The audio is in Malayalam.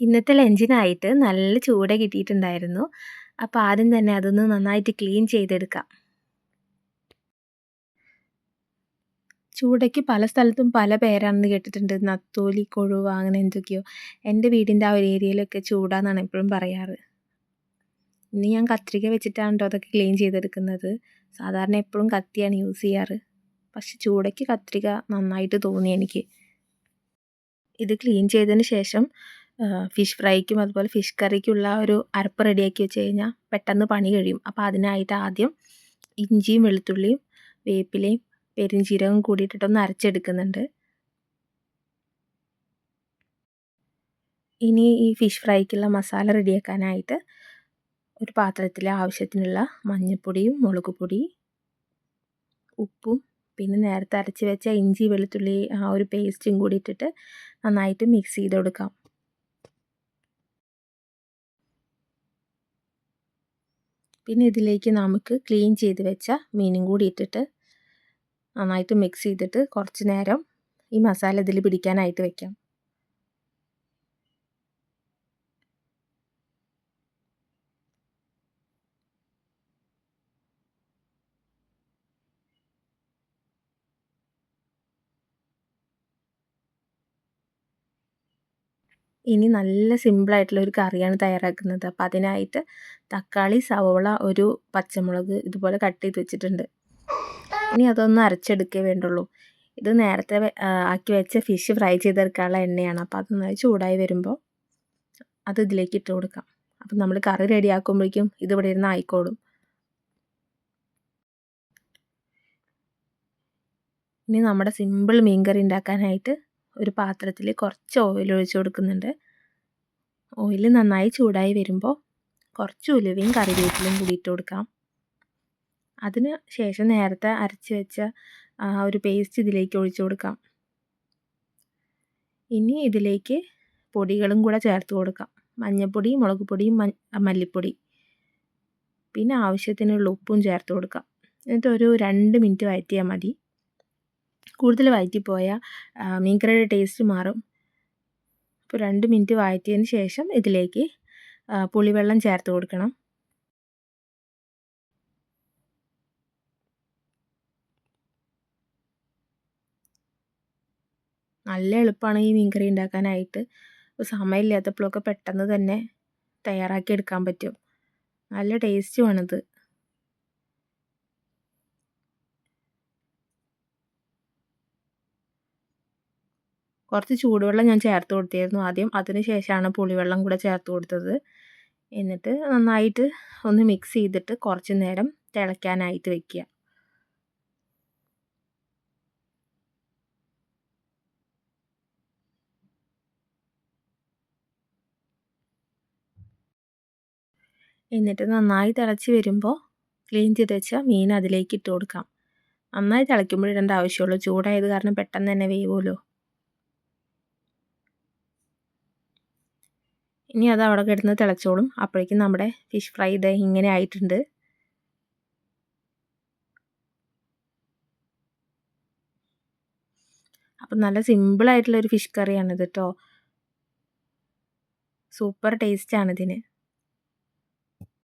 ഇന്നത്തെ ലഞ്ചിനായിട്ട് നല്ല ചൂട് കിട്ടിയിട്ടുണ്ടായിരുന്നു. അപ്പോൾ ആദ്യം തന്നെ അതൊന്ന് നന്നായിട്ട് ക്ലീൻ ചെയ്തെടുക്കാം. ചൂടയ്ക്ക് പല സ്ഥലത്തും പല പേരാണെന്ന് കേട്ടിട്ടുണ്ട്. നത്തോലി കൊഴുവ അങ്ങനെ എന്തൊക്കെയോ. എന്റെ വീടിന്റെ ആ ഒരു ഏരിയയിലൊക്കെ ചൂടാന്നാണ് എപ്പോഴും പറയാറ്. ഇനി ഞാൻ കത്രിക വെച്ചിട്ടാണ് അതൊക്കെ ക്ലീൻ ചെയ്തെടുക്കുന്നത്. സാധാരണ എപ്പോഴും കത്തിയാണ് യൂസ് ചെയ്യാറ്. പക്ഷെ ചൂടയ്ക്ക് കത്രിക നന്നായിട്ട് തോന്നി എനിക്ക്. ഇത് ക്ലീൻ ചെയ്തതിന് ശേഷം ഫിഷ് ഫ്രൈക്കും അതുപോലെ ഫിഷ് കറിക്കുള്ള ഒരു അരപ്പ് റെഡിയാക്കി വെച്ച് കഴിഞ്ഞാൽ പെട്ടെന്ന് പണി കഴിയും. അപ്പോൾ അതിനായിട്ട് ആദ്യം ഇഞ്ചിയും വെളുത്തുള്ളിയും വേപ്പിലയും പെരിഞ്ചീരകം കൂടിയിട്ടിട്ടൊന്ന് അരച്ചെടുക്കുന്നുണ്ട്. ഇനി ഈ ഫിഷ് ഫ്രൈക്കുള്ള മസാല റെഡിയാക്കാനായിട്ട് ഒരു പാത്രത്തിൽ ആവശ്യത്തിനുള്ള മഞ്ഞൾപ്പൊടിയും മുളക് പൊടി ഉപ്പും പിന്നെ നേരത്തെ അരച്ച് വെച്ച ഇഞ്ചി വെളുത്തുള്ളി ആ ഒരു പേസ്റ്റും കൂടി ഇട്ടിട്ട് നന്നായിട്ട് മിക്സ് ചെയ്ത് കൊടുക്കാം. പിന്നെ ഇതിലേക്ക് നമുക്ക് ക്ലീൻ ചെയ്ത് വെച്ച മീനും കൂടി ഇട്ടിട്ട് നന്നായിട്ട് മിക്സ് ചെയ്തിട്ട് കുറച്ച് നേരം ഈ മസാല ഇതിൽ പിടിക്കാനായിട്ട് വെക്കാം. ഇനി നല്ല സിമ്പിളായിട്ടുള്ള ഒരു കറിയാണ് തയ്യാറാക്കുന്നത്. അപ്പോൾ അതിനായിട്ട് തക്കാളി സവോള ഒരു പച്ചമുളക് ഇതുപോലെ കട്ട് ചെയ്ത് വെച്ചിട്ടുണ്ട്. ഇനി അതൊന്ന് അരച്ചെടുക്കേ വേണ്ടുള്ളൂ. ഇത് നേരത്തെ ആക്കി വെച്ച ഫിഷ് ഫ്രൈ ചെയ്തെടുക്കാനുള്ള എണ്ണയാണ്. അപ്പോൾ അതൊന്നായി ചൂടായി വരുമ്പോൾ അത് ഇതിലേക്ക് ഇട്ട് കൊടുക്കാം. അപ്പം നമ്മൾ കറി റെഡിയാക്കുമ്പോഴേക്കും ഇതിവിടെ ഇരുന്ന് ആയിക്കോളും. ഇനി നമ്മുടെ സിമ്പിൾ മീൻ കറി ഉണ്ടാക്കാനായിട്ട് ഒരു പാത്രത്തിൽ കുറച്ച് ഓയിൽ ഒഴിച്ച് കൊടുക്കുന്നുണ്ട്. ഓയിൽ നന്നായി ചൂടായി വരുമ്പോൾ കുറച്ച് ഉലുവയും കറിവേപ്പിലും കൂടിയിട്ട് കൊടുക്കാം. അതിന് ശേഷം നേരത്തെ അരച്ച് വെച്ച ഒരു പേസ്റ്റ് ഇതിലേക്ക് ഒഴിച്ചു കൊടുക്കാം. ഇനി ഇതിലേക്ക് പൊടികളും കൂടെ ചേർത്ത് കൊടുക്കാം. മഞ്ഞൾപ്പൊടി മുളക് പൊടി മല്ലിപ്പൊടി. പിന്നെ ആവശ്യത്തിനുള്ള ഉപ്പും ചേർത്ത് കൊടുക്കാം. എന്നിട്ട് ഒരു രണ്ട് മിനിറ്റ് വഴറ്റിയാൽ മതി. കൂടുതൽ വഴറ്റിപ്പോയാൽ മീൻകറിയുടെ ടേസ്റ്റ് മാറും. അപ്പോൾ രണ്ട് മിനിറ്റ് വഴറ്റിയതിന് ശേഷം ഇതിലേക്ക് പുളിവെള്ളം ചേർത്ത് കൊടുക്കണം. നല്ല എളുപ്പമാണ് ഈ മീൻകറി ഉണ്ടാക്കാനായിട്ട്. സമയമില്ലാത്തപ്പോഴൊക്കെ പെട്ടെന്ന് തന്നെ തയ്യാറാക്കി എടുക്കാൻ പറ്റും. നല്ല ടേസ്റ്റുമാണിത് കുറച്ച് ചൂടുവെള്ളം ഞാൻ ചേർത്ത് കൊടുത്തിരുന്നു. ആദ്യം അതിന് ശേഷമാണ് പുളിവെള്ളം കൂടെ ചേർത്ത് കൊടുത്തത്. എന്നിട്ട് നന്നായിട്ട് ഒന്ന് മിക്സ് ചെയ്തിട്ട് കുറച്ച് നേരം തിളയ്ക്കാനായിട്ട് വെക്കുക. എന്നിട്ട് നന്നായി തിളച്ച് വരുമ്പോൾ ക്ലീൻ ചെയ്ത് വെച്ച മീൻ അതിലേക്ക് ഇട്ട് കൊടുക്കാം. നന്നായി തിളയ്ക്കുമ്പോൾ ഇടേണ്ട ആവശ്യമുള്ളൂ. ചൂടായത് കാരണം പെട്ടെന്ന് തന്നെ വേവുമല്ലോ. ഇനി അത് അവിടെ കിടന്ന് തിളച്ചോളും. അപ്പോഴേക്കും നമ്മുടെ ഫിഷ് ഫ്രൈ ഇത് ഇങ്ങനെ ആയിട്ടുണ്ട്. അപ്പം നല്ല സിമ്പിളായിട്ടുള്ളൊരു ഫിഷ് കറിയാണിത് കേട്ടോ സൂപ്പർ ടേസ്റ്റാണ് ഇതിന്